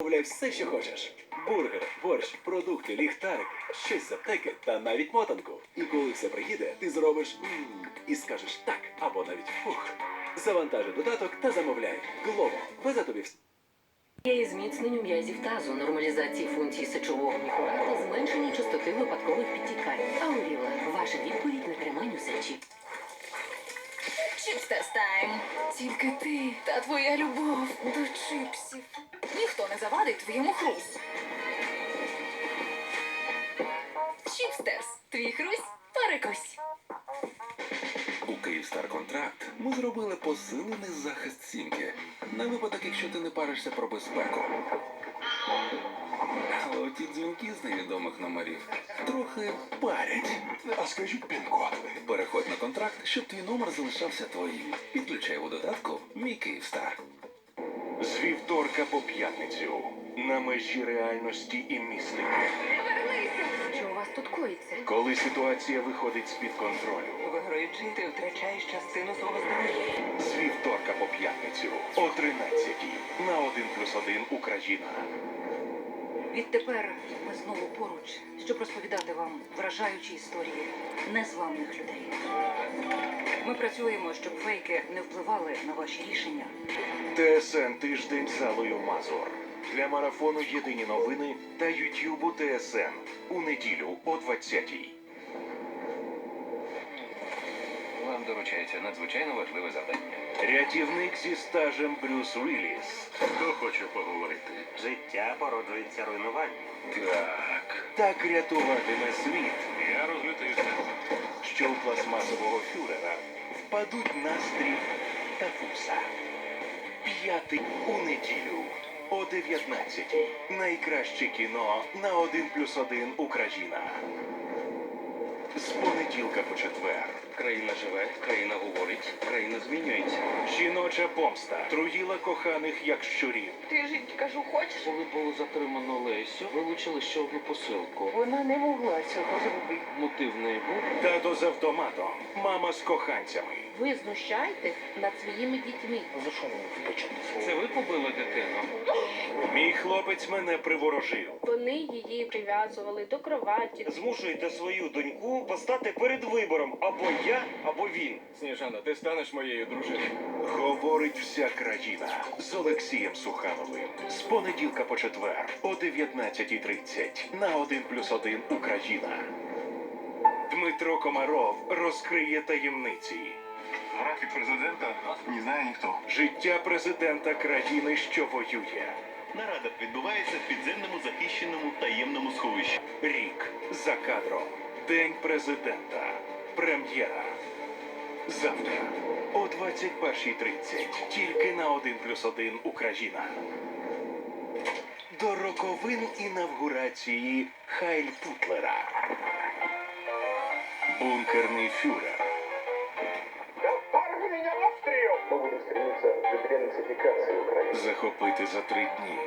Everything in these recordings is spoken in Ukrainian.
Замовляй все, що хочеш. Бургер, борщ, продукти, ліхтарик, щось з аптеки та навіть мотанку. І коли все приїде, ти зробиш «М» і скажеш так або навіть фух. Завантажи додаток та замовляй. Глово, везе тобі все. Є і зміцненню м'язів тазу, нормалізації функцій сечового міхура та зменшення частоти випадкових підтікань. Ауріла – ваша відповідь на триманню сечі. Чіпстес тайм. Тільки ти та твоя любов до чипсів. Ніхто не завадить твоєму хрус. Чіпстерс. Твій хрусь перекусь. У Київстар контракт ми зробили посилений захист сімки на випадок, якщо ти не паришся про безпеку. Але оті дзвінки з невідомих номерів трохи парять. А скажіть пін-код. Переходь на контракт, щоб твій номер залишався твоїм. Підключай у додатку Мій Київстар. З вівторка по п'ятницю на межі реальності і містики. Що у вас тут коїться? Коли ситуація виходить з-під контролю. Виграючи, ти втрачаєш частину свого здоров'я. З вівторка по п'ятницю о 13 на 1 плюс 1 Україна. Відтепер ми знову поруч, щоб розповідати вам вражаючі історії незламних людей. Ми працюємо, щоб фейки не впливали на ваші рішення. ТСН тиждень залою Алою Мазур. Для марафону Єдині новини та Ютюбу ТСН у неділю о 20-й. Вам доручається надзвичайно важливе завдання. Рятівник зі стажем Брюс Уілліс. Хто хоче поговорити? Життя породжується руйнуванням. Так. Так рятуватиме світ, Я розлютився. що у пластмасового фюрера впадуть настрій та фуса. П'ятий у неділю о 19-й. Найкраще кіно на 1 плюс 1 Україна. З понеділка по четвер. Країна живе, країна говорить, країна змінюється. Жіноча помста труїла коханих як щурів. Ти жінки кажу, хочеш? Коли було затримано Лесю, вилучили ще одну посилку. Вона не могла цього зробити. Мотив в неї був. Тато з автоматом. Мама з коханцями. Ви знущаєтесь над своїми дітьми. Це ви побили дитину? Мій хлопець мене приворожив. Вони її прив'язували до кроваті. Змушуєте свою доньку постати перед вибором або я, або він. Сніжана, ти станеш моєю дружиною. Говорить вся країна з Олексієм Сухановим. З понеділка по четвер о 19.30 на 1 плюс 1 Україна. Дмитро Комаров розкриє таємниці. Графік президента не знає ніхто. Життя президента країни, що воює. Нарада відбувається в підземному захищеному таємному сховищі. Рік за кадром. День президента. Прем'єра. Завтра о 21.30. Тільки на 1 плюс 1 Україна. До роковин інавгурації Хайль Путлера. Бункерний фюрер. Захопити за три дні.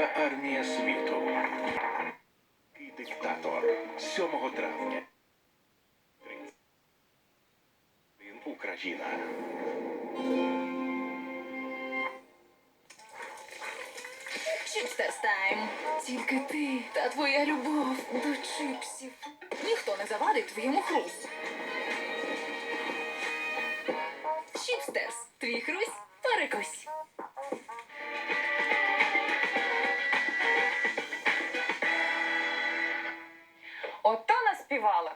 Друга армія світу. І диктатор 7 травня. Україна. Чіпстерс тайм. Тільки ти та твоя любов до чипсів. Ніхто не завадить твоєму хрус. Чіпстерс. Твій хрусь перекусь. Ото наспівала.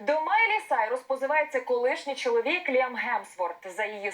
До Майлі Сайрус позивається колишній чоловік Ліам Гемсворт за її